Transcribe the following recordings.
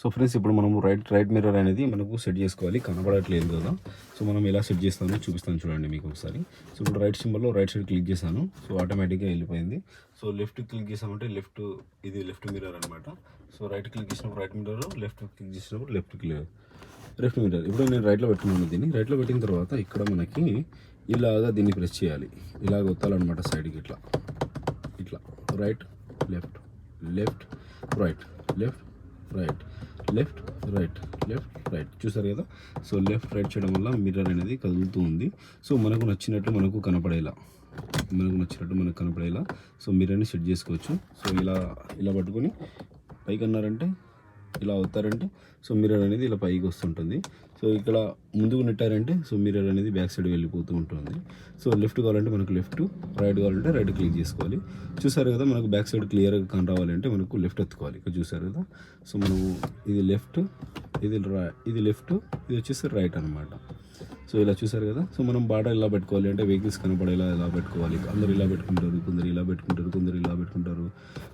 So friends ఇప్పుడు మనం right right mirror అనేది మనకు సెట్ చేసుకోవాలి. కనబడట్లేదు కదా. సో మనం ఎలా సెట్ చేస్తామో చూపిస్తాను చూడండి మీకు ఒకసారి. సో ఇప్పుడు రైట్ సింబల్లో రైట్ సైడ్ క్లిక్ చేశాను. సో ఆటోమేటిక్గా వెళ్ళిపోయింది. సో లెఫ్ట్ క్లిక్ చేసామంటే లెఫ్ట్ ఇది లెఫ్ట్ మిర్రర్ అనమాట సో రైట్ క్లిక్ చేసినప్పుడు రైట్ మిర్రర్ లెఫ్ట్ క్లిక్ చేసినప్పుడు లెఫ్ట్ క్లియర్ లెఫ్ట్ మిర్రర్ ఇప్పుడు నేను రైట్లో పెట్టుకున్నాను దీన్ని. రైట్లో పెట్టిన తర్వాత ఇక్కడ మనకి ఇలాగా దీన్ని ప్రెస్ చేయాలి. ఇలాగ వత్తాలన్నమాట సైడ్కి ఇట్లా. ఇట్లా. Right left left right left right left right left right చూసారు కదా? సో లెఫ్ట్ రైట్ చేయడం వల్ల మిర్రర్ అనేది కదులుతూ ఉంది. సో మనకు నచ్చినట్టు మనకు కనపడేలా. మనకు నచ్చినట్టు మనకు కనపడేలా. సో మిర్రర్ని సెట్ చేసుకోవచ్చు. సో ఇలా ఇలా పట్టుకొని పైకి అన్నారంటే ఇలా అవుతారంటే. సో మిర్రర్ అనేది ఇలా పైకి వస్తుంటుంది. సో ఇక్కడ ముందుకు నెట్టారంటే సో మిర్రర్ అనేది బ్యాక్ సైడ్ వెళ్ళిపోతూ ఉంటుంది. సో లెఫ్ట్ కావాలంటే మనకు లెఫ్ట్ రైట్ కావాలంటే రైట్ క్లిక్ చేసుకోవాలి. చూసారు కదా మనకు బ్యాక్ సైడ్ క్లియర్గా కాన్ రావాలంటే మనకు లెఫ్ట్ ఎత్తుకోవాలి. ఇక్కడ చూసారు కదా? సో మనము ఇది లెఫ్ట్ ఇది రా- ఇది లెఫ్ట్ ఇది వచ్చేసి రైట్ అనమాట సో ఇలా చూసారు కదా? సో మనం బార్డర్ ఇలా పెట్టుకోవాలి అంటే వెహికల్స్ కనపడేలా ఇలా పెట్టుకోవాలి? అందరు ఇలా పెట్టుకుంటారు కొందరు ఇలా పెట్టుకుంటారు కొందరు ఇలా పెట్టుకుంటారు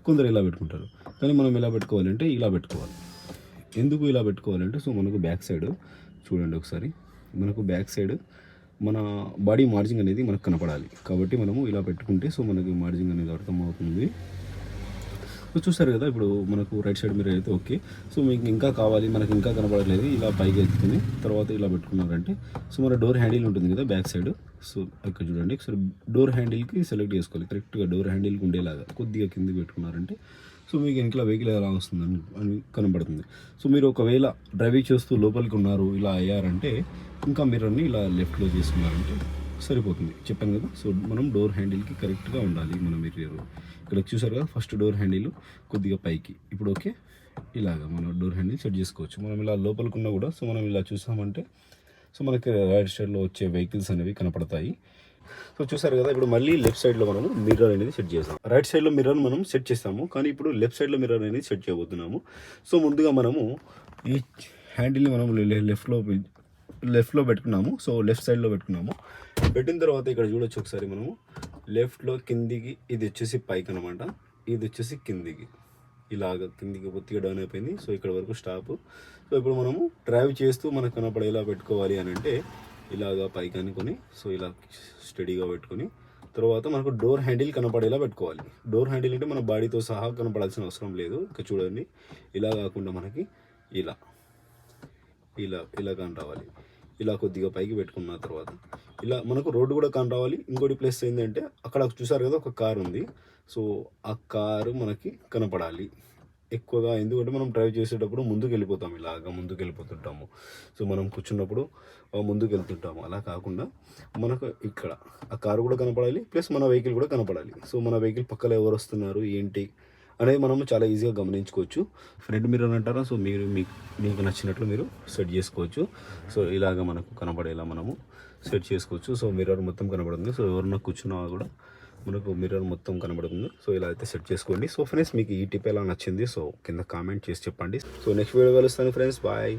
కొందరు ఇలా పెట్టుకుంటారు. కానీ మనం ఇలా పెట్టుకోవాలంటే ఇలా పెట్టుకోవాలి. ఎందుకు ఇలా పెట్టుకోవాలంటే సో మనకు బ్యాక్ సైడ్ చూడండి ఒకసారి. మనకు బ్యాక్ సైడ్ మన బాడీ మార్జింగ్ అనేది మనకు కనపడాలి. కాబట్టి మనము ఇలా పెట్టుకుంటే సో మనకి మార్జింగ్ అనేది అర్థమవుతుంది. సో కదా ఇప్పుడు మనకు రైట్ సైడ్ మీరు అయితే ఓకే సో మీకు ఇంకా కావాలి మనకి ఇంకా కనబడలేదు ఇలా పైకి ఎత్తుకుని తర్వాత ఇలా పెట్టుకున్నారంటే సో మన డోర్ హ్యాండిల్ ఉంటుంది కదా బ్యాక్ సైడ్ సో ఇక్కడ చూడండి ఒకసారి డోర్ హ్యాండిల్కి సెలెక్ట్ చేసుకోవాలి. కరెక్ట్గా డోర్ హ్యాండిల్కి ఉండేలాగా కొద్దిగా కిందికి పెట్టుకున్నారంటే సో మీకు ఇంట్లో వెహికల్ ఎలా వస్తుందని అని కనబడుతుంది. సో మీరు ఒకవేళ డ్రైవింగ్ చేస్తూ లోపలికి ఉన్నారు ఇలా అయ్యారంటే ఇంకా మిర్రర్ని ఇలా లెఫ్ట్లో చేసుకున్నారంటే సరిపోతుంది. చెప్పాను కదా. సో మనం డోర్ హ్యాండిల్కి కరెక్ట్గా ఉండాలి మన మెటీరియల్. ఇక్కడ చూసారు కదా ఫస్ట్ డోర్ హ్యాండిల్ కొద్దిగా పైకి. ఇప్పుడు ఓకే. ఇలాగా మనం డోర్ హ్యాండిల్ సెట్ చేసుకోవచ్చు. మనం ఇలా లోపలికున్నా కూడా సో మనం ఇలా చూసామంటే సో మనకి రైట్ సైడ్లో వచ్చే వెహికల్స్ అనేవి కనపడతాయి. సో చూసారు కదా ఇప్పుడు మళ్ళీ లెఫ్ట్ సైడ్లో మనము మిర్రర్ అనేది సెట్ చేస్తాం రైట్ సైడ్లో మిర్రర్ మనం సెట్ చేస్తాము కానీ ఇప్పుడు లెఫ్ట్ సైడ్లో మిర్రర్ అనేది సెట్ చేయబోతున్నాము. సో ముందుగా మనము ఈ హ్యాండిల్ని మనం లెఫ్ట్లో లెఫ్ట్లో పెట్టుకున్నాము. సో లెఫ్ట్ సైడ్లో పెట్టుకున్నాము. పెట్టిన తర్వాత ఇక్కడ చూడొచ్చు ఒకసారి మనము. లెఫ్ట్లో కిందికి ఇది వచ్చేసి పైకి అనమాట ఇది వచ్చేసి కిందికి. ఇలాగ కిందికి పొత్తిగా డౌన్ అయిపోయింది. సో ఇక్కడ వరకు స్టాప్ సో ఇప్పుడు మనము డ్రైవ్ చేస్తూ మనకు కనపడేలా పెట్టుకోవాలి అని అంటే ఇలాగా పైకి అనుకొని సో ఇలా స్టడీగా పెట్టుకొని తర్వాత మనకు డోర్ హ్యాండిల్ కనపడేలా పెట్టుకోవాలి. డోర్ హ్యాండిల్ అంటే మన బాడీతో సహా కనపడాల్సిన అవసరం లేదు. ఇక చూడండి. ఇలా కాకుండా మనకి ఇలా. ఇలా ఇలా కానీ రావాలి. ఇలా కొద్దిగా పైకి పెట్టుకున్న తర్వాత ఇలా మనకు రోడ్డు కూడా కాని రావాలి ఇంకోటి ప్లేస్ ఏంటంటే అక్కడ చూసారు కదా ఒక కారు ఉంది. సో ఆ కారు మనకి కనపడాలి. ఎక్కువగా ఎందుకంటే మనం డ్రైవ్ చేసేటప్పుడు ముందుకు వెళ్ళిపోతాం ఇలాగా ముందుకు వెళ్ళిపోతుంటాము సో మనం కూర్చున్నప్పుడు ముందుకు వెళ్తుంటాము అలా కాకుండా మనకు ఇక్కడ ఆ కారు కూడా కనపడాలి ప్లస్ మన వెహికల్ కూడా కనపడాలి. సో మన వెహికల్ పక్కన ఎవరు వస్తున్నారు ఏంటి అనేది మనం చాలా ఈజీగా గమనించుకోవచ్చు. ఫ్రంట్ మిర్రర్ అంటారా? సో మీరు మీకు మీకు నచ్చినట్లు మీరు సెట్ చేసుకోవచ్చు. సో ఇలాగ మనకు కనబడేలా మనము సెట్ చేసుకోవచ్చు. సో మిర్రర్ మొత్తం కనబడుతుంది. సో ఎవరన్నా కూర్చున్నా కూడా మనకు మిర్రర్ మొత్తం కనబడుతుంది. సో ఇలా అయితే సెట్ చేసుకోండి. సో ఫ్రెండ్స్ మీకు ఈ టిప్ ఎలా నచ్చింది? సో కింద కామెంట్ చేసి చెప్పండి. సో నెక్స్ట్ వీడియో కలుస్తాను ఫ్రెండ్స్ బాయ్